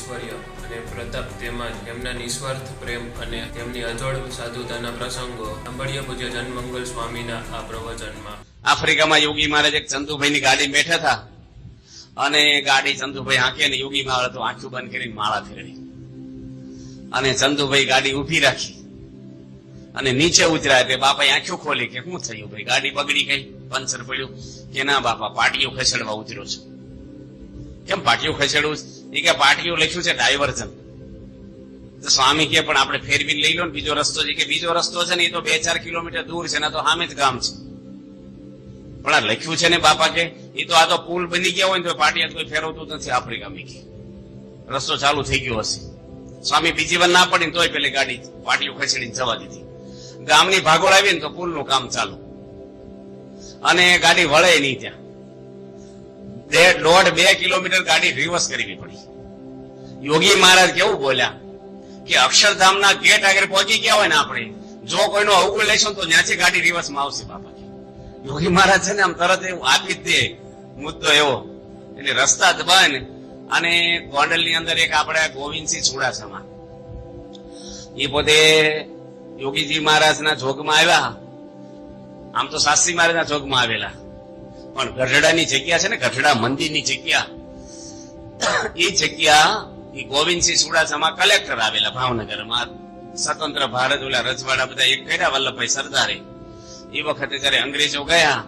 ઐશ્વર્ય અને પ્રતાપ તેમજ એમના નિસ્વાર્થ પ્રેમ અને તેમની અજોડ સાધુતાના પ્રસંગો સાંભળીએ પૂજ્ય જનમંગલ સ્વામીના આ પ્રવચનમાં. આફ્રિકામાં યોગી મહારાજ એક ચંદુભાઈની ગાડી બેઠા હતા. અને ગાડી ચંદુભાઈ હાંકે ને યોગી મહારાજ તો આંખું બંધ કરીને માળા ફેરવી અને ચંદુભાઈ ગાડી ઊભી રાખી. અને નીચે ઉતર્યા એટલે બાપાએ આંખો ખોલી કે શું થયું ભાઈ? ગાડી બગડી ગઈ. પંચર પડ્યું. કે ના બાપા પાટીઓ ખસેડવા ઉતર્યો છે. કેમ પાટીઓ ખસેડવું એ કે પાટીઓ લખ્યું છે ડાયવર્ઝન. સ્વામી કે પણ આપણે ફેરવી લઈ લો ને બીજો રસ્તો છે કે બીજો રસ્તો છે ને એ તો બે ચાર કિલોમીટર દૂર છે ને તો સામે જ ગામ છે. પણ આ લખ્યું છે ને બાપા કે એ તો આ તો પુલ બની ગયા હોય ને તો પાટિયા કોઈ ફેરવતું નથી આપણી આફ્રિકામાં કે. રસ્તો ચાલુ થઈ ગયો હશે. સ્વામી બીજી વાર ના પડી તોય પેલી ગાડી પાટીઓ ખસેડીને જવા દીધી. ગામની ભાગોળ આવી ને તો પુલનું કામ ચાલુ. અને ગાડી વળે નહીં ત્યાં. દોઢ બે કિલોમીટર ગાડી રિવર્સ કરવી પડી. યોગી મહારાજ કેવું બોલ્યા કે અક્ષરધામના ગેટ આગળ પહોંચી ગયા હોય ને આપણે, જો કોઈનો અવગુણ લેશો તો ત્યાંથી ગાડી રિવર્સમાં આવશે બાપા યોગી મહારાજ છે ને આમ તરત એવું આપી જ દે. મુદ્દો એવો. એટલે રસ્તા દબાય ને અને ગોંડલની અંદર એક આપણે ગોવિંદસિંહ ચુડાસમા. એ પોતે યોગીજી મહારાજના જોગમાં આવ્યા. આમ તો શાસ્ત્રી મહારાજના જોગમાં આવેલા. પણ ગઢડાની જગ્યા છે ને, ગઢડા મંદિરની જગ્યા. એ જગ્યા એ ગોવિંદસિંહ સુડાસામાં કલેક્ટર આવેલા ભાવનગરમાં. સ્વતંત્ર ભારત ઓલા રજવાડા બધા એક કર્યા વલ્લભભાઈ સરદારે. એ વખતે જયારે અંગ્રેજો ગયા,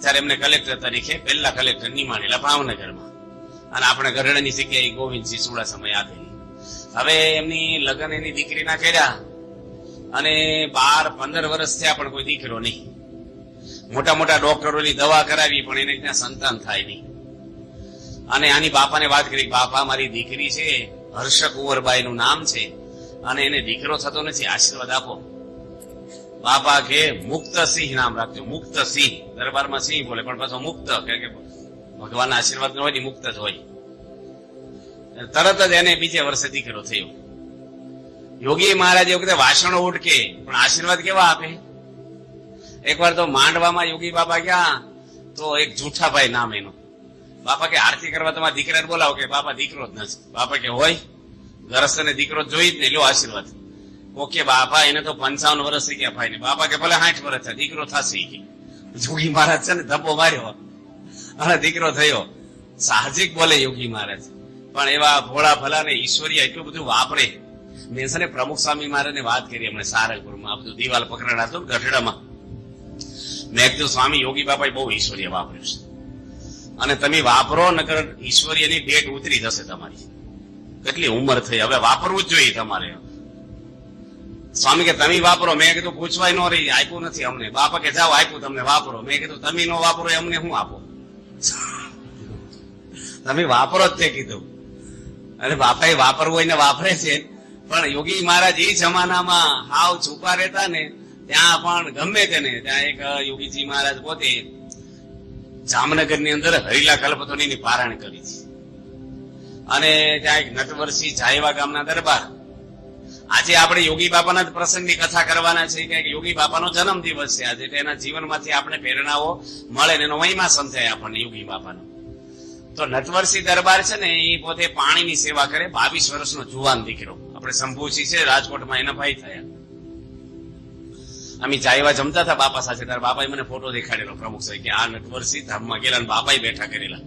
ત્યારે એમને કલેક્ટર તરીકે પહેલા કલેક્ટર નિમાણેલા ભાવનગરમાં. અને આપણે ગઢડાની જગ્યાએ ગોવિંદસિંહ સુડાસામાં આપેલી હવે એમની લગ્ન એની દીકરીના કર્યા. અને બાર, પંદર વર્ષ થયા પણ કોઈ દીકરો નહીં. મોટા મોટા ડોક્ટરોની દવા કરાવી પણ એને ત્યાં સંતાન થાય નહીં. અને આની બાપાને વાત કરી, બાપા, મારી દીકરી છે હર્ષ કુંવરબાઈ નું નામ છે, અને એને દીકરો થતો નથી, આશીર્વાદ આપો. બાપા કે, મુક્ત સિંહ નામ રાખજો, મુક્ત સિંહ. દરબારમાં સિંહ બોલે, પણ પાછો મુક્ત, કે ભગવાનના આશીર્વાદ ન હોય ને મુક્ત જ હોય. તરત જ એને બીજે વર્ષે દીકરો થયો. યોગી મહારાજ એ વખતે વાસણો ઉટકે પણ આશીર્વાદ કેવા આપે? એકવાર તો માંડવામાં યોગી બાબા ગયા, તો એક જૂઠાભાઈ નામ એનું. બાપા કે આરતી કરવા તમારા દીકરાને બોલાવો કે બાપા દીકરો જ નથી. બાપા કે હોય ગરસ્તને દીકરો જોઈ જ નહીં લો આશીર્વાદ. ઓકે બાપા, એને તો પંચાવન વર્ષ થઈ ગયા ભાઈ ને બાપા કે ભલે સાઠ વર્ષ થયા, દીકરો થશે કે. યોગી મહારાજ છે ને ધબ્બો માર્યો. અને દીકરો થયો. સાહજિક બોલે યોગી મહારાજ. પણ એવા ભોળા ભલા ને ઈશ્વરીય એટલું બધું વાપરે. મેં છે ને પ્રમુખ સ્વામી મહારાજને વાત કરી હમણાં સારંગપુરમાં. આ બધું દિવાલ પકડાણા હતું ગઢડામાં. મેં કીધું, સ્વામી, યોગી બાપા બહુ ઈશ્વરીય વાપર્યું છે. અને તમે વાપરો, નકર ઈશ્વરીયની ડેટ ઉતરી જશે તમારી. કેટલી ઉંમર થઈ? હવે વાપરવું જ જોઈએ તમારે. સ્વામી કે, તમે વાપરો. મેં કીધું, પૂછવાય ન રહી, આપ્યું નથી અમને. બાપા કે, જાઓ, આપ્યું તમને, વાપરો. મેં કીધું, તમે નો વાપરો અમને શું આપો? તમે વાપરો જ તે કીધું. અરે બાપા એ વાપરવું હોય ને વાપરે છે. પણ યોગી મહારાજ એ જમાનામાં હાવ છુપા રહેતા ને, ત્યાં પણ ગમે તેને. ત્યાં એક યોગીજી મહારાજ પોતે જામનગરની અંદર હરીલા કલ્પતોની ની પારાયણ કરી છે. અને ત્યાં એક નટવરસિંહ જાયવા ગામના દરબાર. આજે આપણે યોગી બાપાના જ પ્રસંગની કથા કરવાના છે કે યોગી બાપાનો જન્મ દિવસ છે આજે એના જીવનમાંથી આપણે પ્રેરણાઓ મળે ને એનો મહિમા સમજાય આપણને યોગી બાપાનો. તો નટવરસિંહ દરબાર છે ને, એ પોતે પાણીની સેવા કરે, બાવીસ વર્ષનો જુવાન દીકરો. આપણે શંભુસિંહ છે, રાજકોટમાં એના ભાઈ થયા. અમે ચાયવા જમતા હતા બાપા સાથે. ત્યારે બાપાએ મને ફોટો દેખાડેલો પ્રમુખ સાહેબ કે આ નટવરસિંહ ધામમાં ગયેલા અને બાપાએ બેઠા કરેલા.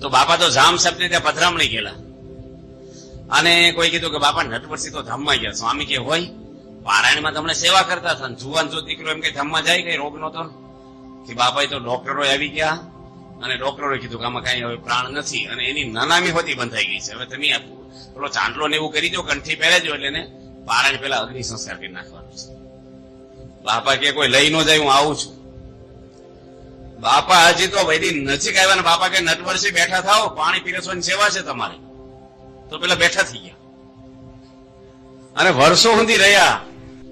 તો બાપા તો જામ સાહેબ ને ત્યાં પધરામણી ગયેલા. અને કોઈ કીધું કે, બાપા નટવરસિંહ તો ધામમાં ગયા. સ્વામી કે, હોય. પારાયણમાં તમને સેવા કરતા હતા જુવાન જો દીકરો એમ કે ધામમાં જાય કઈ રોગ નતો કે બાપાએ તો ડોક્ટરો આવી ગયા અને ડોક્ટરોએ કીધું કે, આમાં કઈ હવે પ્રાણ નથી. અને એની નાનામી હોતી બંધાઈ ગઈ છે. હવે તમે પેલો ચાંદલો ને એવું કરી દો, કંઠી પહેરેજો એટલે એને પારાયણ પેલા અગ્નિ સંસ્કાર કરી નાખવાનો છે. બાપા કે કોઈ લઈ ન જાય, હું આવું છું. બાપા હજી તો વૈદી નજીક આવ્યા ને બાપા કે નટવરસી બેઠા થાવ પાણી પીરસવાની સેવા છે તમારી. તો પેલા બેઠા થઈ ગયા. અને વર્ષો સુધી રહ્યા.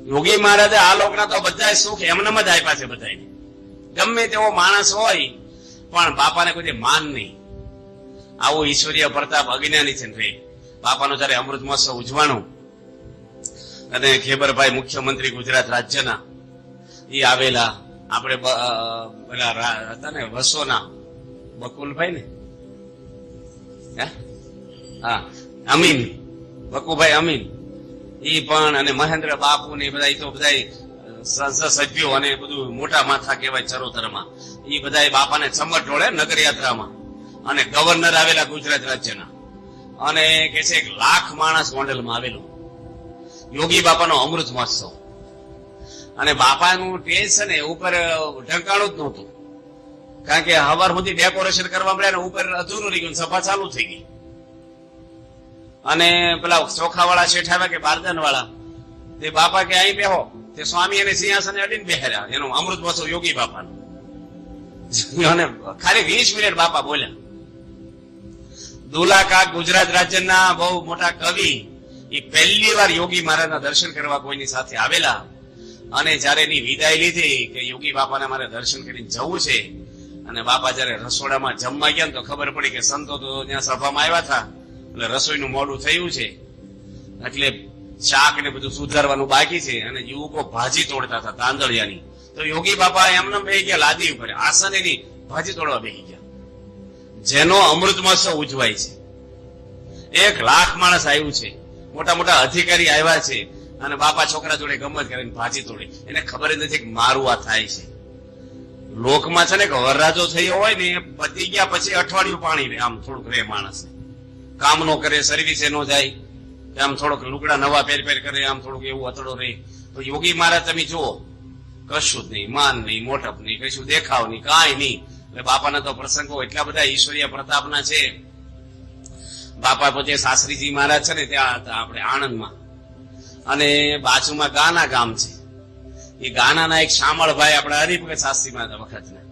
યોગી મહારાજે આ લોકના તો બધા સુખ એમને જ આપ્યા છે બધાને ગમે તેવો માણસ હોય, પણ બાપાને કોઈ માન નહીં. આવું ઈશ્વરીય પ્રતાપ અજ્ઞાની છે રે. બાપાનો જયારે અમૃત મહોત્સવ ઉજવાનો અને ખેબરભાઈ મુખ્યમંત્રી ગુજરાત રાજ્યના એ આવેલા આપણે પેલા હતા ને વસોના બકુલભાઈ ને હે? અમીન બકુભાઈ અમીન. એ પણ અને મહેન્દ્ર બાપુ ને બધા એ તો બધા સંસદ સભ્યો અને બધું મોટા માથા કહેવાય ચરોતરમાં. એ બધા બાપાને ચમટ ઢોળે નગર યાત્રામાં અને ગવર્નર આવેલા ગુજરાત રાજ્યના. અને કે છે એક લાખ માણસ ગોંડલમાં આવેલું. યોગી બાપાનો અમૃત મહોત્સવ. અને બાપાનું ટેન્શન છે ઉપર ઢંકાણું જ નહોતું. કારણ કે હવાર સુધી ડેકોરેશન કરવા મળ્યા ઉપર અધૂરું રહી ગયું સભા ચાલુ થઈ ગઈ. અને પેલા ચોખા વાળા શેઠ આવ્યા કે બારદાન વાળા તે બાપા કે અહીં બેહો. તે સ્વામી અને સિંહાસને અડીને બેહર્યા. એનું અમૃત મહોત્સવ યોગી બાપાનો. અને ખાલી વીસ મિનિટ બાપા બોલ્યા. દુલાકા ગુજરાત રાજ્યના બહુ મોટા કવિ એ પહેલી વાર યોગી મહારાજના દર્શન કરવા કોઈની સાથે આવેલા. અને જ્યારે એની વિદાય લીધી કે યોગી બાપાને મારે દર્શન કરીને જવું છે, અને બાપા જયારે રસોડામાં જમવા ગયા તો ખબર પડી કે સંતો તો ત્યાં સભામાં આવ્યા હતા, એટલે રસોઈનું મોડું થયું છે. એટલે શાક ને બધું સુધારવાનું બાકી છે અને યુવકો ભાજી તોડતા હતા તાંદળિયાની. તો યોગી બાપા એમને બે ગયા લાદી ઉપર, આસન એની ભાજી તોડવા બેહી ગયા. જેનો અમૃત મહોત્સવ ઉજવાય છે. એક લાખ માણસ આવ્યું છે. મોટા મોટા અધિકારી આવ્યા છે. અને બાપા છોકરા જોડે ગમત કરીને ભાજી તોડી. એને ખબર નથી કે મારું આ થાય છે. લોકમાં છે ને કે વરરાજો થયો હોય ને પતી ગયા પછી અઠવાડિયું પાણી રહે, આમ થોડુંક રહે માણસ. કામ નો કરે સર્વિસે નો જાય, આમ થોડોક લુગડા નવા પહેર પહેર કરે, આમ થોડુંક એવું અતડો રહે. તો યોગી મહારાજ તમે જુઓ, કશું જ નહીં, માન નહીં, મોટપ નહીં, કશું દેખાવ નહીં, કાંઈ નહીં. એટલે બાપાના તો પ્રસંગો એટલા બધા ઈશ્વરીય પ્રતાપના છે. બાપા પોતે શાસ્ત્રીજી મહારાજ છે ને ત્યાં હતા આપણે આણંદમાં. અને બાજુમાં ગાના ગામ છે. એ ગાનાના એક શામળભાઈ આપણા હરિભગત શાસ્ત્રીમાં વખતના.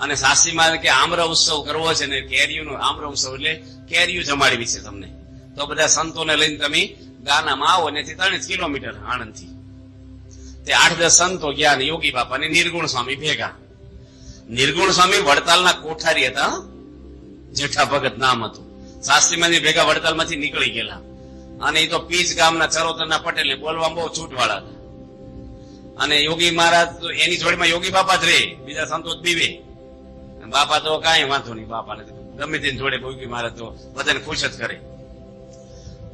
અને શાસ્ત્રીમાં કે આમ્ર ઉત્સવ કરવો છે ને કેરીઓનો આમ્ર ઉત્સવ એટલે કેરીઓ જમાડવી છે તમને. તો બધા સંતોને લઈને તમે ગાનામાં આવો ને ત્રણ કિલોમીટર આણંદથી. તે આઠ દસ સંતો ગયા ને યોગી બાપા ને નિર્ગુણ સ્વામી ભેગા. નિર્ગુણ સ્વામી વડતાલના કોઠારી હતા. જેઠા ભગત નામ હતું. શાસ્ત્રીમાં ભેગા વડતાલમાંથી નીકળી ગયેલા. અને એ તો પીચ ગામના ચરોતરના પટેલ ને બોલવા બહુ છૂટવાળા હતા. અને યોગી મહારાજ એની જોડીમાં યોગી બાપા જ રહે બીજા સંતોષ પીવે બાપા તો કાંઈ વાંધો નહીં બાપાને ગમે તેની જોડે યોગી મહારાજ તો બધાને ખુશ જ કરે.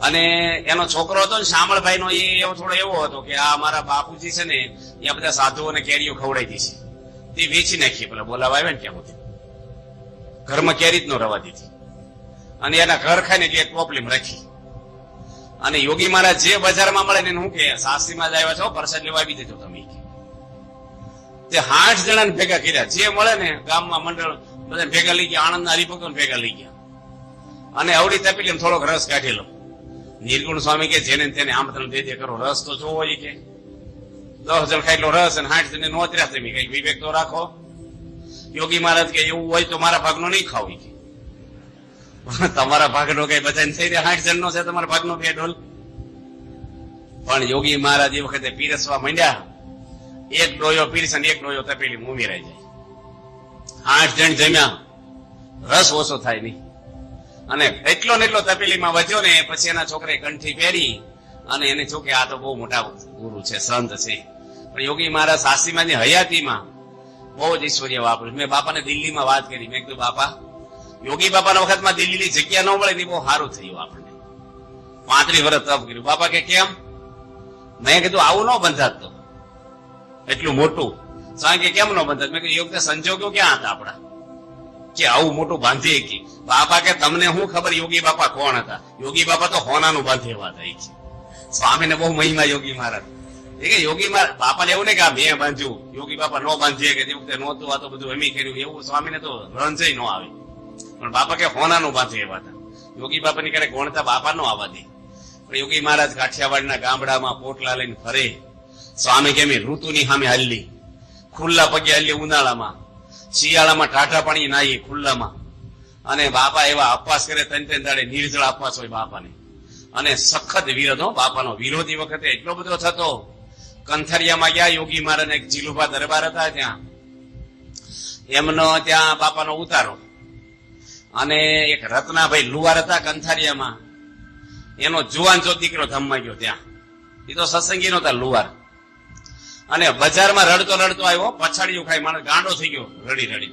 અને એનો છોકરો હતો ને શામળભાઈ નો એ એવો થોડો એવો હતો કે આ મારા બાપુજી છે ને, એ બધા સાધુઓને કેરીઓ ખવડાવી દીધી તે વેચી નાખી, પેલા બોલાવા આવે ને ત્યાં બધું ઘરમાં કેરી જ ન રવા દીધી અને એના ઘર ખાઈને એક પ્રોબ્લેમ રાખી. અને યોગી મહારાજ જે બજારમાં મળે ને હું કે શાસ્ત્રીમાં જ આવ્યા છો, પ્રસાદ લેવા આવી દેજો તમે. તે આઠ જણાને ભેગા કર્યા. જે મળે ને ગામમાં મંડળ બધા ભેગા લઈ ગયા, આણંદના હરિભક્તો ભેગા લઈ ગયા. અને અવડી તપેલી થોડોક રસ કાઢેલો. નિર્ગુણ સ્વામી કે જેને તેને આમંત્રણ દે કરો, રસ તો જોવો ઈ કે. દસ જણ એટલો રસ અને આઠ જણ નોતર્યા તમે. કઈ વિવેક તો રાખો. યોગી મહારાજ કે એવું હોય તો મારા ભાગનો નહીં ખાવું કે. તમારા ભાગનો કઈ બધાને થઈ રહ્યા આઠ જણનો છે તમારા ભાગનો કઈ ઢોલ? પણ યોગી મહારાજ એ વખતે પીરસવા માંડ્યા. એક ડોયો પીરસ એક ડોયો તપેલી ઉમેરાઈ જાય. આઠ જણ જમ્યા. રસ ઓછો થાય નહીં. અને એટલો ને એટલો તપેલીમાં વધ્યો ને પછી એના છોકરે કંઠી પહેરી અને એને જો કે આ તો બહુ મોટા ગુરુ છે, સંત છે. પણ યોગી મહારાજ સાસીમાની હયાતીમાં બહુ જ ઈશ્વરીય વાપર્યું. મેં બાપાને દિલ્હીમાં વાત કરી. મેં કીધું, બાપા યોગી બાપાના વખતમાં દિલ્હીની જગ્યા ન મળે ને બહુ સારું થયું આપણને. પાંત્રીસ વર્ષ તપ કર્યું. બાપા કે કેમ? મેં કીધું, આવું ન બંધાત. એટલું મોટું. સ્વામી કે, કેમ ન બંધાત? મેં કીધું યોગ્ય સંજોગો ક્યાં હતા આપણા? કે આવું મોટું બાંધી કે? બાપા કે, તમને શું ખબર યોગી બાપા કોણ હતા? યોગી બાપા તો હોનાનું બાંધી એવા એ છે. સ્વામીને બહુ મહિમા યોગી મહારાજ. કે, યોગી મહારાજ, બાપાને એવું ને કે આ મેં બાંધ્યું. યોગી બાપા નો બાંધીએ કે, તે વખતે નહોતું આ તો બધું એમી કર્યું. એવું સ્વામીને તો રંજય ન આવે. પણ બાપા કે હોનાનું બાંધે એવા હતા યોગી બાપાની ક્યારેક ગોણતા બાપા નો આવવા દે. પણ યોગી મહારાજ કાઠિયાવાડના ગામડામાં પોટલા લઈને ફરે. સ્વામી કેમ ઋતુની સામે હલ્લી. ખુલ્લા પગે હલ્લી ઉનાળામાં. શિયાળામાં ટાટા પાણી નાહી ખુલ્લામાં. અને બાપા એવા અપવાસ કરે ત્રણ ત્રણ દાડે નિર્જળ અપવાસ હોય બાપાને. અને સખત વિરોધ બાપાનો વિરોધી વખતે એટલો બધો થતો. કંથરિયામાં ગયા, યોગી મહારાજ એક જીલુભા દરબાર હતા ત્યાં. એમનો ત્યાં બાપાનો ઉતારો. અને એક રત્નાભાઈ લુવાર હતા કંથારિયામાં. એનો જુવાન જો દીકરો ધમમાં ગયો ત્યાં. એ તો સત્સંગી નતા લુવાર. અને બજારમાં રડતો રડતો આવ્યો, પછાડ્યું ખાઈ માણસ ગાંડો થઈ ગયો, રડી રડી.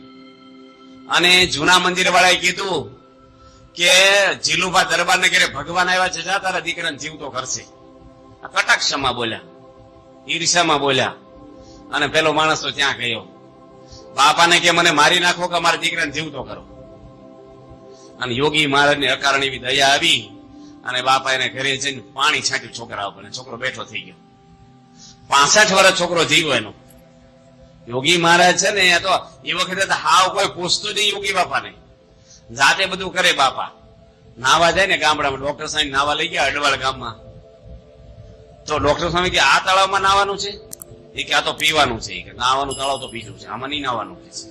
અને જૂના મંદિર વાળાએ કીધું કે જીલુભા દરબારને ઘરે ભગવાન આવ્યા છે, જા તારા દીકરાને જીવતો કરશે કટાક્ષમાં બોલ્યા ઈર્ષામાં બોલ્યા. અને પેલો માણસ તો ત્યાં ગયો. બાપાને કે, મને મારી નાખો કે મારા દીકરાને જીવતો કરો. અને યોગી મહારાજને અકારણ એવી દયા આવી અને બાપા એને ઘરે જઈને પાણી છાંટ્યું છોકરા ઉપર છોકરો બેઠો થઈ ગયો. પાસઠ વર્ષ છોકરો જીવ્યો એનો. યોગી મહારાજ છે ને, એ તો એ વખતે હાવ કોઈ પૂછતું નહીં યોગી બાપાને. જાતે બધું કરે બાપા. નાવા જાય ને ગામડામાં, ડોક્ટર સાહેબ નાવા લઈ ગયા અડવાળ ગામમાં. તો ડોક્ટર સ્વામી કે, આ તળાવમાં નાવાનું છે? એ કે, આ તો પીવાનું છે. કે, નાવાનું તળાવ તો બીજું છે. આમાં નહીં નાવાનું. કે છે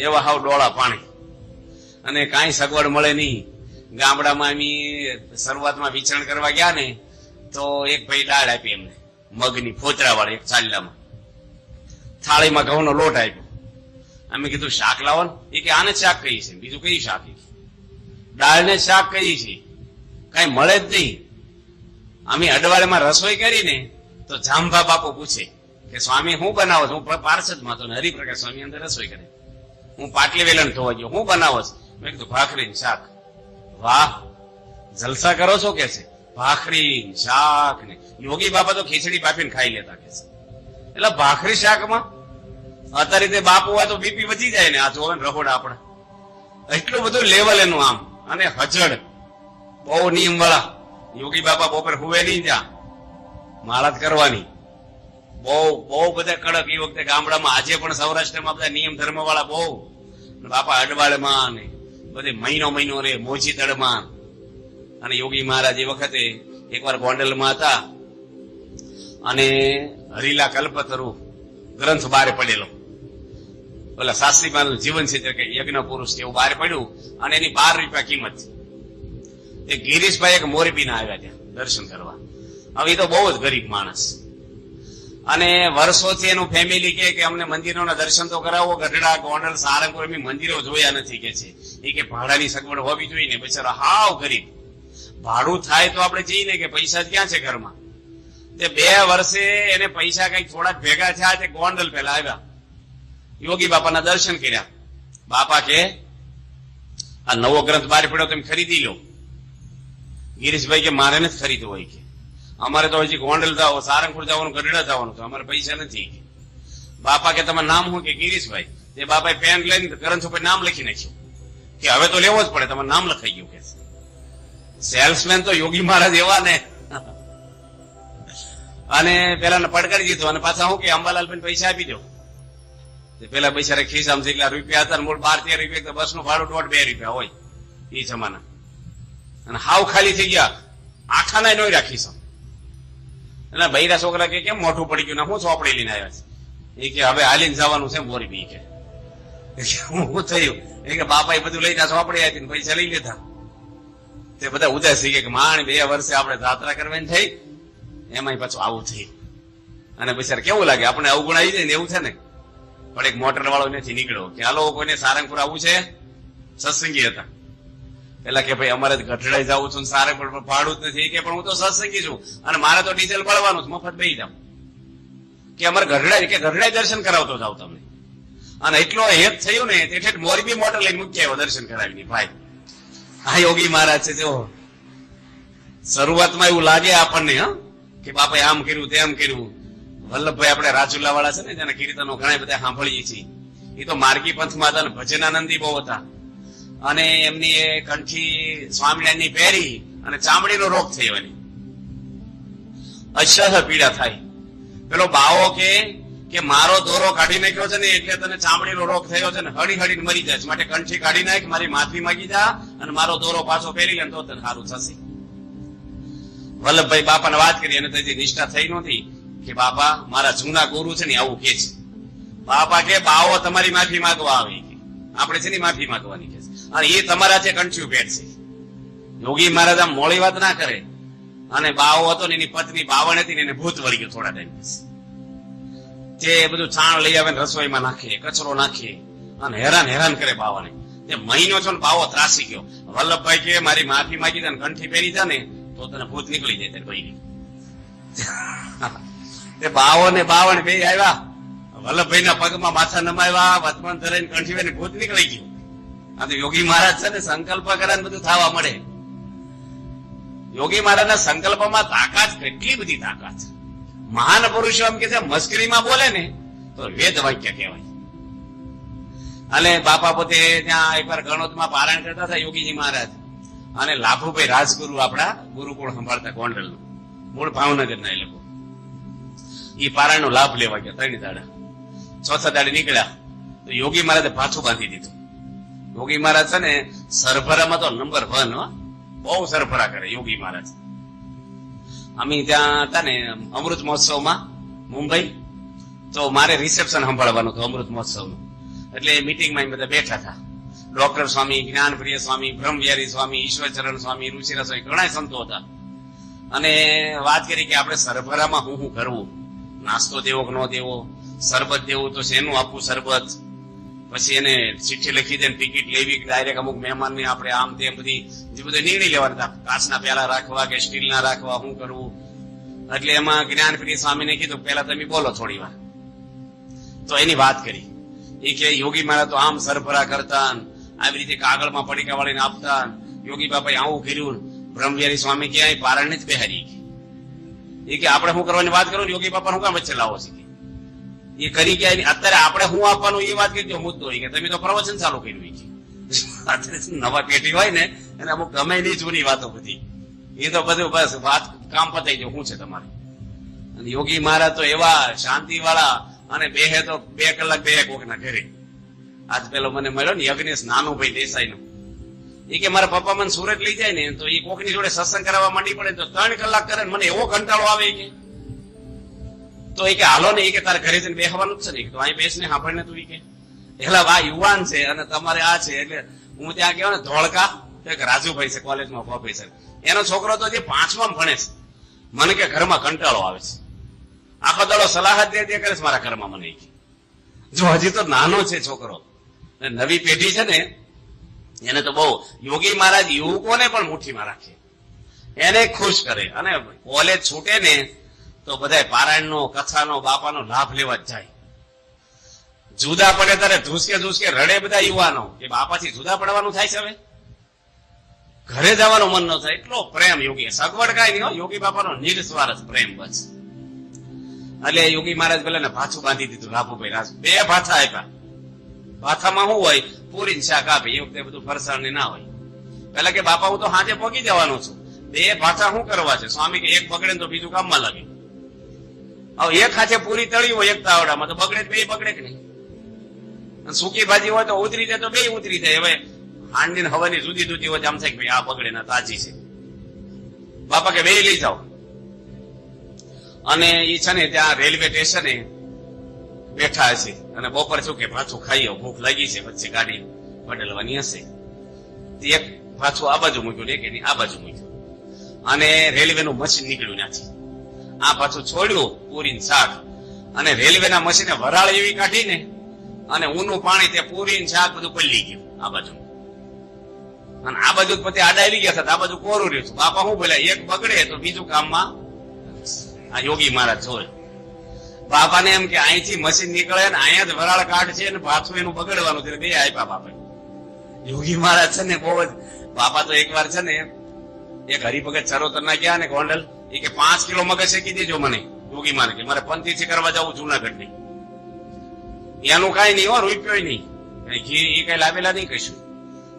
એવા હાવ ડોળા પાણી. અને કાંઈ સગવડ મળે નહીં. ગામડામાં એમ શરૂઆતમાં વિચરણ કરવા ગયા ને, તો એક ભાઈ દાળ આપી એમને, મગની ફોતરાવાળી એક ચાલ્લામાં થાળીમાં ઘઉંનો લોટ આપ્યો. અમે કીધું, શાક લાવો ને. એ કે, આને શાક કહીએ છે બીજું, કઈ શાક? દાળને શાક કહી છે કઈ મળે જ નહીં. અમે અડવાળમાં રસોઈ કરીને, તો જાંભા બાપુ પૂછે કે, સ્વામી, હું બનાવો છું? હું પાર્ષદમાં તો હરિપ્રકાશ સ્વામી અંદર રસોઈ કરે. હું પાટલી વેલણ ધોવા ગયો. હું બનાવો છો? મેં કીધું, ભાખરી શાક. વાહ, જલસા કરો છો કે છે? ભાખરી શાક ને. યોગી બાપા તો ખીચડી બાફીને ખાઈ લેતા કે છે. એટલે ભાખરી શાકમાં અત્યારે તે બાપુ હોય તો બીપી વધી જાય ને. આ જોવે રહોડ આપણે. એટલું બધું લેવલ એનું આમ. અને હજડ બહુ નિયમ વાળા યોગી બાપા બપોર હુવે નહીં ત્યાં. માળા કરવાની. બહુ બહુ બધા કડક એ વખતે ગામડામાં આજે પણ સૌરાષ્ટ્રમાં બધા નિયમ ધર્મ વાળા બહુ. બાપા અડવાળમાં ને. બધે મહિનો મહિનો રે મોજી દળમાં અને યોગી મહારાજ એ વખતે એકવાર ગોંડલમાં હતા. અને હરીલા કલ્પતરુ ગ્રંથ બારે પડેલો. ઓલા શાસ્ત્રીમાનું જીવન છે કે યજ્ઞ પુરુષ એવું બહાર પડ્યું અને એની બાર રૂપિયા કિંમત. એ ગિરીશભાઈ એક મોરબીના આવ્યા ત્યાં દર્શન કરવા. હવે એ તો બહુ જ ગરીબ માણસ. અને વર્ષોથી એનું ફેમિલી કે અમને મંદિરોના દર્શન તો કરાવો, ગઢડા, ગોંડલ સારંગપુર એમ મંદિરો જોયા નથી કે છે. એ કે ભાડાની સગવડ હોવી જોઈએ ને બિચારો હાવ ગરીબ. ભાડું થાય તો આપણે જઈએ ને કે પૈસા ક્યાં છે ઘરમાં? તે બે વર્ષે એને પૈસા કંઈક થોડાક ભેગા થયા તે ગોંડલ પેલા આવ્યા. યોગી બાપાના દર્શન કર્યા. બાપા કે, આ નવો ગ્રંથ બહાર પડ્યો, તમે ખરીદી લો. ગિરીશભાઈ કે, મારે નથી ખરીદવો. હોય કે અમારે તો હજી ગોંડલ જાવ સારંગપુર જવાનું ગઢડા જવાનું છે અમારે પૈસા નથી. બાપા કે તમારું નામ હું કે ગિરીશભાઈ. તે બાપાએ પેન લઈને ગ્રંથ ઉપર નામ લખી નાખ્યું. કે હવે તો લેવો જ પડે, તમારું નામ લખાઈ ગયું કે સેલ્સમેન તો યોગી મહારાજ એવા ને. અને પેલા પડકારી દીધો અને પાછા હું કે અંબાલાલ પૈસા આપી દો. પેલા પૈસા ખિસ્સામાં જેટલા રૂપિયા હતા ને મૂળ બાર તેર રૂપિયા બસનું ભાડું દોઢ બે રૂપિયા હોય એ જમાના. અને હાવ ખાલી થઈ ગયા. આખાના નોય રાખી સમ એટલે બૈરા છોકરા કે કેમ મોઠું પડી ગયું? ને, હું ચોપડી લઈને આવ્યા છે. એ કે, હવે હાલીને જવાનું છે મોરબી કે. હું થયું? એ કે બાપા એ બધું લઈને ચોપડી આપી પૈસા લઈ લીધા. તે બધા ઉદાસ થઈ ગયા કે, માણ, બે વર્ષે આપણે જાત્રા કરવાની થઈ, એમાંય પાછું આવું થયું અને પછી કેવું લાગે? આપણે અવગુણ આવી જાય ને એવું છે ને? પણ એક મોટર વાળો નથી નીકળ્યો કે, હાલો, કોઈને સારંગપુર આવવું છે? સત્સંગી હતા. પેલા કે ભાઈ, અમારે ગઢડાઈ જવું છું સારે પણ ભાડું નથી. કે, પણ હું તો સત્સંગી છું અને મારે તો ડીઝલ બળવાનું છે. મફત બે જાઉં કે, અમારે ગઢડાઈ કે ગઢડાઈ દર્શન કરાવતો જાવ તમને અને એટલો હેત થયું ને તે મોરબી મોટર લઈને મૂકી આવ્યો દર્શન કરાવીને. ભાઈ, આ યોગી મહારાજ છે, જો. શરૂઆતમાં એવું લાગે આપણને, હા, કે બાપા આમ કર્યું, તેમ કર્યું. વલ્લભભાઈ આપણે રાજુલા વાળા છે ને, જેના કીર્તનો ઘણા બધા સાંભળીએ છીએ. એ તો માર્ગી પંથમાં હતા ને, ભજનાનંદી બહુ હતા. અને એમની કંઠી સ્વામિનારાયણની પહેરી અને ચામડીનો રોગ થયો એની. અસહ પીડા થાય. પેલો બાવો કે કે મારો દોરો કાઢી નાખ્યો છે ને એટલે તને ચામડીનો રોગ થયો છે ને હળી હળીને મરી જાય માટે કંઠી કાઢી નાખ, મારી માફી માંગી જા અને મારો દોરો પાછો પહેરી લે તો તને સારું થશે. વલ્લભભાઈ બાપાને વાત કરી અને તેથી નિષ્ઠા થઈ નહોતી કે બાપા, મારા જૂના ગુરુ છે ને આવું કે છે. બાપા કે, બાવો, તમારી માફી માંગવા આવે. આપણે છે ને માફી માંગવાની કે છે. અને એ તમારા છે કંઠ્યું છે. યોગી મહારાજ આમ મોડી વાત ના કરે. અને બાવો હતો ને એની પત્ની બાવણ હતી ને એને ભૂત વળી ગયું થોડા ટાઈમ પછી. તે બધું છાણ લઈ આવે ને રસોઈમાં નાખે, કચરો નાખે અને હેરાન હેરાન કરે બાવાને. તે મહિનો છો ને બાવો ત્રાસી ગયો. વલ્લભભાઈ કે, મારી માફી માંગી દે કંઠી પહેરી જા ને, તો તને ભૂત નીકળી જાય તારી ભાઈ તે બાવો ને બાવણ બે આવ્યા. વલ્લભભાઈ ના પગમાં માથા નમાવ્યા વર્તમાન ધરાઈને કંઠી ભૂત નીકળી ગયું. યોગી મહારાજ છે ને, સંકલ્પ કરે બધું થવા મળે. યોગી મહારાજના સંકલ્પમાં તાકાત કેટલી બધી તાકાત છે. મહાન પુરુષો એમ કે છે, મસ્કરીમાં બોલે ને, તો વેદ વાક્ય કહેવાય. અને બાપા પોતે ત્યાં એકવાર ગણોતમાં પારાયણ કરતા હતા યોગીજી મહારાજ. અને લાભુભાઈ રાજગુરુ આપણા ગુરુકુળ સંભાળતા ગોંડલનું. મૂળ ભાવનગરના એ લોકો. ઈ પારાયણનો લાભ લેવા ગયા ત્રણ દાડા. ચોથા દાડે નીકળ્યા. તો યોગી મહારાજે પાછું બાંધી દીધું. યોગી મહારાજ છે ને, સરભરામાં તો નંબર વન હો. બહુ સરભરા કરે યોગી મહારાજ. અમે ત્યાં હતા ને અમૃત મહોત્સવમાં, મુંબઈ. તો મારે રિસેપ્શન સંભાળવાનું હતું અમૃત મહોત્સવનું. એટલે મિટિંગમાં બધા બેઠા હતા. ડોક્ટર સ્વામી, જ્ઞાનપ્રિય સ્વામી, બ્રહ્મવિહારી સ્વામી, ઈશ્વરચરણ સ્વામી ઋષિરા સ્વામી ઘણા સંતો હતા. અને વાત કરી કે આપણે સરભરામાં હું શું કરવું? નાસ્તો દેવો કે ન દેવો? શરબત દેવું તો શેનું આપવું શરબત? પછી એને ચિઠ્ઠી લખી દે ટિકિટ લેવી ડાયરેક્ટ અમુક મહેમાનને આપણે આમ તે બધી જે બધું નિર્ણય લેવાના કાચના પ્યાલા રાખવા કે સ્ટીલના રાખવા, શું કરવું? એટલે એમાં જ્ઞાનપ્રિય સ્વામીને કીધું પેલા તમે બોલો થોડી વાર. તો એની વાત કરી. એ કે, યોગી મહારાજ તો આમ સરભરા કરતા આવી રીતે કાગળમાં પડીકા વાળીને આપતા યોગી બાપાએ આવું કર્યું ને બ્રહ્મવિહારી સ્વામી ક્યાંય પારણને જ બેહારી કે એ કે, આપણે શું કરવાની વાત કરું? યોગી બાપા શું કામ વચ્ચે લાવો છે? કે એ કરી ગયા અત્યારે આપણે શું આપવાનું એ વાત કરી મુદ્દો કે તમે તો પ્રવચન ચાલુ કર્યું અત્યારે નવા પેઢી હોય ને, એને અમુક ગમે નહીં જૂની વાતો બધી. એ તો બધું બસ વાત કામ પતાઈ દો શું છે તમારે. અને યોગી મહારાજ તો એવા શાંતિ વાળા અને બેહે તો બે કલાક બે કોકના ઘરે. આજ પેલો મને મળ્યો ને યજ્ઞેશ નાનુભાઈ દેસાઈ નો એ કે મારા પપ્પા મને સુરત લઈ જાય ને, તો એ કોકની જોડે સત્સંગ કરાવવા માંડી પડે તો ત્રણ કલાક કરે ને મને એવો કંટાળો આવે કે. તો એ કે, હાલો ને, એ કે તારે ઘરે જઈને બેસવાનું જ છે ને. તો અહીં બેસીને સાંભળને તું કે. એલા આ યુવાન છે અને તમારે આ છે, એટલે હું ત્યાં કહેવાય ને, ધોળકા રાજુભાઈ છે, કોલેજમાં પ્રોફેસર એનો છોકરો તો જે પાંચમાં ભણે છે. મને કે, ઘરમાં કંટાળો આવે છે. આખો દાડો સલાહ દે દે કરે મારા ઘરમાં મને જો હજી તો નાનો છે છોકરો. નવી પેઢી છે ને, એને તો બહુ, યોગી મહારાજ, યુવકોને પણ મુઠ્ઠીમાં રાખે. એને ખુશ કરે. અને કોલેજ છૂટે ને તો બધા પારાયણનો, કથાનો, બાપાનો લાભ લેવા જ જાય. જુદા પડે ત્યારે ધૂસકે ધૂસકે રડે બધા યુવાનો. કે બાપાથી જુદા પડવાનું થાય છે હવે? ઘરે જવાનું મન ન થાય. એટલો પ્રેમ યોગી. સગવડ કાંઈ નહીં યોગી બાપાનો નિરસ્વાર્થ પ્રેમ બસ. એટલે યોગી મહારાજ પેલા ભાથું બાંધી દીધું રાભુભાઈ રાજ. બે ભાથા આપ્યા. ભાથામાં શું હોય? પૂરી શાક આપે. એ વખતે બધું ફરસાણ ના હોય. પેલા કે બાપા, હું તો હાજે પગી જવાનો છું. બે ભાથા શું કરવા છે? સ્વામી કે એક પકડે તો બીજું કામમાં લાગે. હવે એક હાથે પૂરી તળી હોય એક તાવડામાં, તો બગડે બે બગડે કે નહીં? સૂકી ભાજી હોય તો ઉતરી જાય તો બે ઉતરી જાય. હવે હાંડી હવાની જુદી જુદી હોય આમ થાય કે આ બગડે ના તાજી છે. બાપા કે બે લઈ જાઓ. અને એ છે ને ત્યાં રેલવે સ્ટેશને બેઠા હશે. અને બપોર શું કે પાછું ખાઈ ભૂખ લાગી છે વચ્ચે ગાડી બદલવાની હશે. એક પાછું આ બાજુ મૂક્યું, ને કે આ બાજુ મૂક્યું. અને રેલવેનું મશીન નીકળ્યું ત્યાંથી. આ પાછું છોડ્યું પૂરી શાક. અને રેલવેના મશીને વરાળ એવી કાઢીને અને ઊનું પાણી તે પૂરી શાક બધું પલ્લી ગયું આ બાજુ અને આ બાજુ પછી આડા આવી ગયા આ બાજુ કોરું રહ્યું છે. બાપા શું બોલ્યા, એક બગડે તો બીજું કામમાં આ યોગી મહારાજ જોય બાપાને એમ કે, અહીંથી મશીન નીકળે ને અહીંયા જ વરાળ કાઢશે ને પાછું એનું બગડવાનું છે. બે આપ્યા બાપા. યોગી મહારાજ છે ને બહુ જ, બાપા તો એક વાર છે ને, એક હરિભગત ચરોતર ના ગયા ને ગોંડલ કે પાંચ કિલો મગજ શેકી દેજો મને યોગી માને કે મારે પંથી કરવા જવું જુનાગઢની એનું કઈ નહીં હો રૂપિયો નહીં. ઘી એ કઈ લાવેલા નહીં કશું.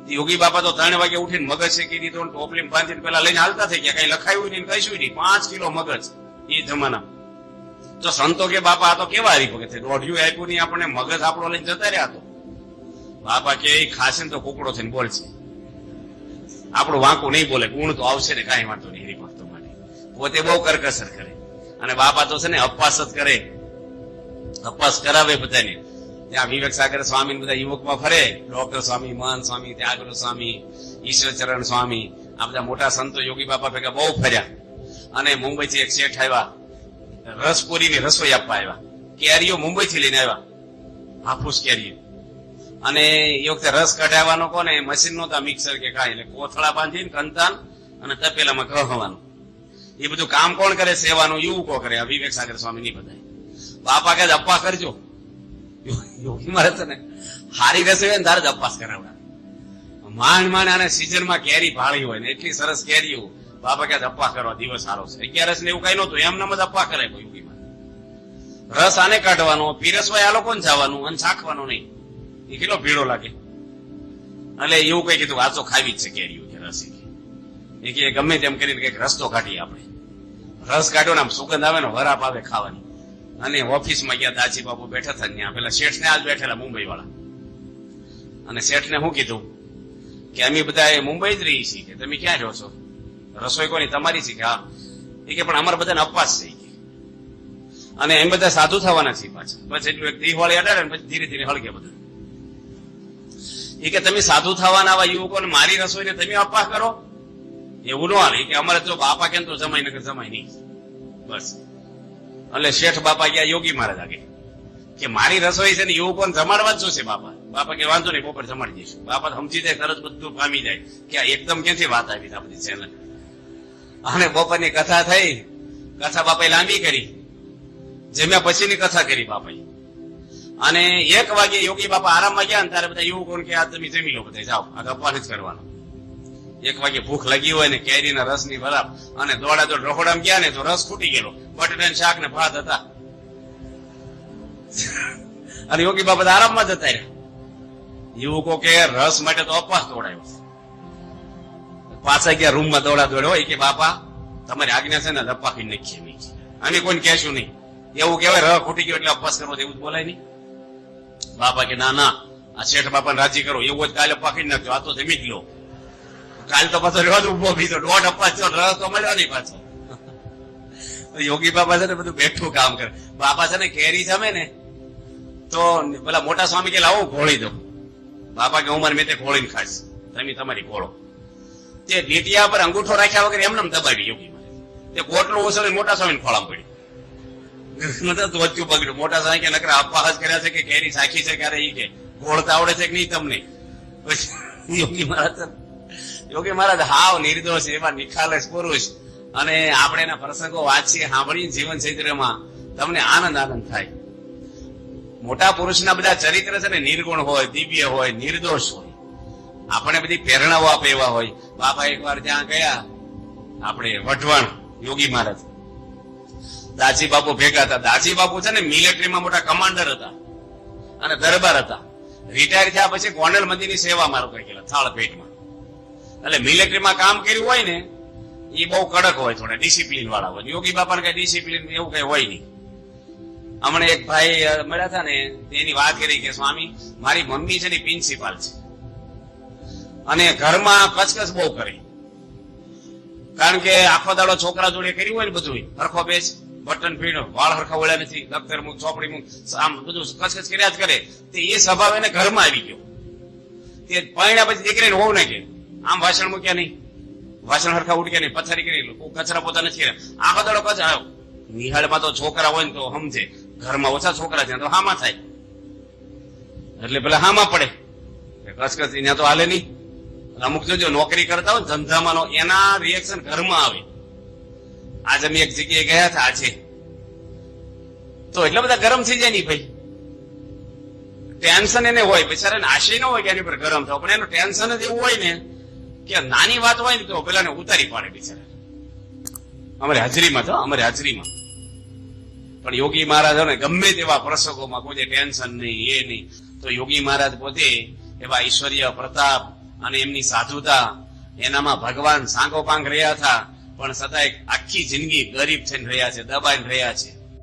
યોગી બાપા તો ત્રણ વાગે ઉઠીને મગજ શેકી દીધો ને ટોપલી બાંધીને પેલા લઈને હાલતા થઈ ગયા. કઈ લખાયું નહીં કશું નહીં. પાંચ કિલો મગજ એ જમાના. તો સંતો કે બાપા, આ તો કેવા હરિભગત છે? દોઢિયું આપ્યું નહીં આપણને, મગજ આપણો લઈને જતા રહ્યા તો. બાપા કે ખાસે તો કુકડો થઈને બોલશે. આપણું વાંકું નહીં બોલે. ગુણ તો આવશે ને, કાંઈ વાંધો નહીં પોતે બહુ કરકસર કરે. અને બાપા તો છે ને અપવાસ જ કરે. અપવાસ કરાવે બધાને. ત્યાં વિવેક સાગર સ્વામી બધા યુવકમાં ફરે. ડોક્ટર સ્વામી મહંત સ્વામી, ત્યાગરુ સ્વામી, ઈશ્વરચરણ સ્વામી, આ બધા મોટા સંતો યોગી બાપા ભેગા બહુ ફર્યા. અને મુંબઈથી એક શેઠ આવ્યા. રસપુરીની રસોઈ આપવા આવ્યા. કેરીઓ મુંબઈથી લઈને આવ્યા. હાફૂસ કેરીઓ. અને એ વખતે રસ કઢાવવાનો કોને? મશીન નહોતા મિક્સર કે કાંઈ. એટલે કોથળા બાંધીને કંતાન અને તપેલામાં કહવાનું એ બધું કામ કોણ કરે? સેવાનું યુવકો કરે? અભિવેક સાગર સ્વામી નહીં બધા બાપા કે અપવાસ કરજો. યોગી મારે છે ને, હારી રસોઈ હોય ને તારે જ અપવાસ કરાવડા માંડ માંડ આને સિઝનમાં કેરી ભાળી હોય ને, એટલી સરસ કેરીઓ. બાપા કે અપવા કરવા, દિવસ સારો છે. અગિયારસ ને એવું કઈ નતું એમનામ જ અપવા કરે કોઈ યોગીમાં રસ આને કાઢવાનો પીરસવાય આ લોકોને જવાનું, અને ચાખવાનું નહીં. એ કેટલો ભીડો લાગે. એટલે એવું કઈ કીધું વાંચો ખાવી જ છે કેરીઓ, કે રસ એ કે. ગમે તેમ કરીને કંઈક રસ્તો કાઢીએ આપણે. રસ કાઢ્યો ને આમ સુગંધ આવે ને વરાપ આવે ખાવાની. અને ઓફિસમાં ગયા દાજી બાપુ બેઠા હતા ત્યાં. પેલા શેઠ ને આજ બેઠેલા મુંબઈ વાળા અને શેઠ ને શું કીધું કે અમે બધા એ મુંબઈ જ રહી છીએ કે તમે ક્યાં રહો છો? રસોઈ કોની? તમારી છે કે હા? એ કે પણ અમારા બધાને અપવાસ છે. અને એમ બધા સાધુ થવાના છે પાછા. પછી એટલું એક દિવાળી અડાડે ને પછી ધીરે ધીરે હળગે બધું. એ કે તમે સાધુ થવાના આવા યુવકોને મારી રસોઈને તમે અપવાસ કરો? એવું ન આવે કે અમારે જો બાપા કેમ તો જમાય નગર જમાય નહીં. બસ. એટલે શેઠ બાપા ગયા યોગી મહારાજ આગે. કે મારી રસોઈ છે ને યુવકોને જમાડવા જ જોશે બાપા. બાપા કે વાંધો નહીં, બપોર જમાડી દઈશું. બાપા સમજી જાય તરત બધું પામી જાય. કે એકદમ ક્યાંથી વાત આવી આ બધી ચેનલ અને બપોરની કથા થઈ. કથા બાપાએ લાંબી કરી. જમ્યા પછીની કથા કરી બાપાએ. અને એક વાગે યોગી બાપા આરામમાં ગયા ને ત્યારે બધા યુવકોને કે, આ તમે જમી લો બધા, જાઓ. આ ગપ્પા જ કરવાનો. એક વાગે ભૂખ લાગી હોય ને કેરીના રસની બરાબ અને દોડા દોડ રખોડામાં ગયા ને તો રસ ખૂટી ગયેલો. બટાટા શાક ને ભાત હતા. અને યોગી બાબત આરામમાં જતા રહ્યા. યુવકો કે રસ માટે તો અપવાસ દોડાયો પાછા ગયા રૂમમાં દોડા દોડ હોય કે બાપા, તમારી આજ્ઞા છે ને લપાકી નાખીએ નહીં અમે કોઈને કહેશું નહીં. એવું કહેવાય, રહ ખૂટી ગયો એટલે અપવાસ કરવો એવું જ બોલાય નહીં. બાપા કે, ના ના, આ શેઠ બાપાને રાજી કરો. એવું જ કાલે પાકી નાખજો. આ તો જમી જ લો કાલ તો પાછો રોજ ઊભો બીજો દોઢ અપાચો થયો તો મળ્યો નહીં પાછો. યોગી બાબા છે ને બધું બેઠું કામ કરે. બાપા છે ને કેરી જમે ને તો પેલા મોટા સ્વામી કે લાવો ઘોળી દો. બાપા કે ઉંમર મેં તે ઘોળીને તમે તમારી ઘોળો તે ડીટીયા પર અંગૂઠો રાખ્યા વગર એમને એમ દબાવી યોગી તે કોટલું ઓછો મોટા સ્વામી ખોળામ પડી નતા તો બગડ્યું. મોટા સાહેબ કે નકરા અપવાસ કર્યા છે કે કેરી સાખી છે ક્યારે ઈ કે? ઘોળતા આવડે છે કે નહીં તમને? પછી યોગી મહારાજ યોગી મહારાજ, હાવ નિર્દોષ એવા નિખાલસ પુરુષ. અને આપણે એના પ્રસંગો વાંચીએ, સાંભળીએ જીવન ચરિત્રમાં, તમને આનંદ આનંદ થાય. મોટા પુરુષના બધા ચરિત્ર છે ને, નિર્ગુણ હોય, દિવ્ય હોય, નિર્દોષ હોય. આપણે બધી પ્રેરણાઓ આપે એવા હોય. બાપા એકવાર ત્યાં ગયા, આપણે વઢવાણ, યોગી મહારાજ. દાજી બાપુ ભેગા હતા. દાજી બાપુ છે ને, મિલિટરીમાં મોટા કમાન્ડર હતા. અને દરબાર હતા. રિટાયર થયા પછી ગોંડલ મંદિરની સેવા મારો કરી ગયેલા, થાળ પેટમાં એટલે મિલિટરીમાં કામ કર્યું હોય ને એ બહુ કડક હોય થોડા ડિસિપ્લિન વાળા હોય. યોગી બાપાને કઈ ડિસિપ્લિન એવું કઈ હોય નહીં. હમણાં એક ભાઈ મળ્યા હતા ને તેની વાત કરી કે, સ્વામી, મારી મમ્મી છે ને પ્રિન્સિપાલ છે. અને ઘરમાં કચકચ બહુ કરી. કારણ કે આખો દાડો છોકરા જોડે કર્યું હોય ને બધું હરખો બેસ, બટન ફીણો વાળ હરખા વળ્યા નથી, દફતર મુખ ચોપડી મુખ આમ બધું કચકચ કર્યા જ કરે. તે એ સ્વભાવ એને ઘરમાં આવી ગયો. તે પરણ્યા પછી દીકરીને હોવ ને કે આમ વાસણ મૂક્યા નહીં. વાસણ હરખા ઉડક્યા નહીં. પથારી કરી. કચરા પોતા નથી કર્યા આખો દાડો કચરા નિહાળમાં તો છોકરા હોય ને તો સમજે. ઘરમાં ઓછા છોકરા છે તો હામાં થાય. એટલે પેલા હામાં પડે. કસકસ ત્યાં તો હાલે નહીં. અમુક જોજો નોકરી કરતા હોય ધંધામાં એના રિએક્શન ઘરમાં આવે. આજે અમે એક જગ્યાએ ગયા હતા, આજે. તો એટલા બધા ગરમ થઈ જાય નહીં ભાઈ. ટેન્શન એને હોય. બિચારાને આશય ન હોય કે એની પર ગરમ થાય પણ એનું ટેન્શન જ એવું હોય ને કે નાની વાત હોય ને તો પેલાને ઉતારી પાડે બિચારા. અમારી હાજરીમાં તો, અમારી હાજરીમાં. પણ યોગી મહારાજ ને, ગમે તેવા પ્રસંગોમાં કોઈ ટેન્શન નહીં, એ નહીં. તો યોગી મહારાજ પોતે એવા ઈશ્વરીય પ્રતાપ અને એમની સાધુતા એનામાં ભગવાન સાંગોપાંગ રહ્યા હતા, પણ છતાં આખી જિંદગી ગરીબ થઈને રહ્યા છે, દબાઈને રહ્યા છે.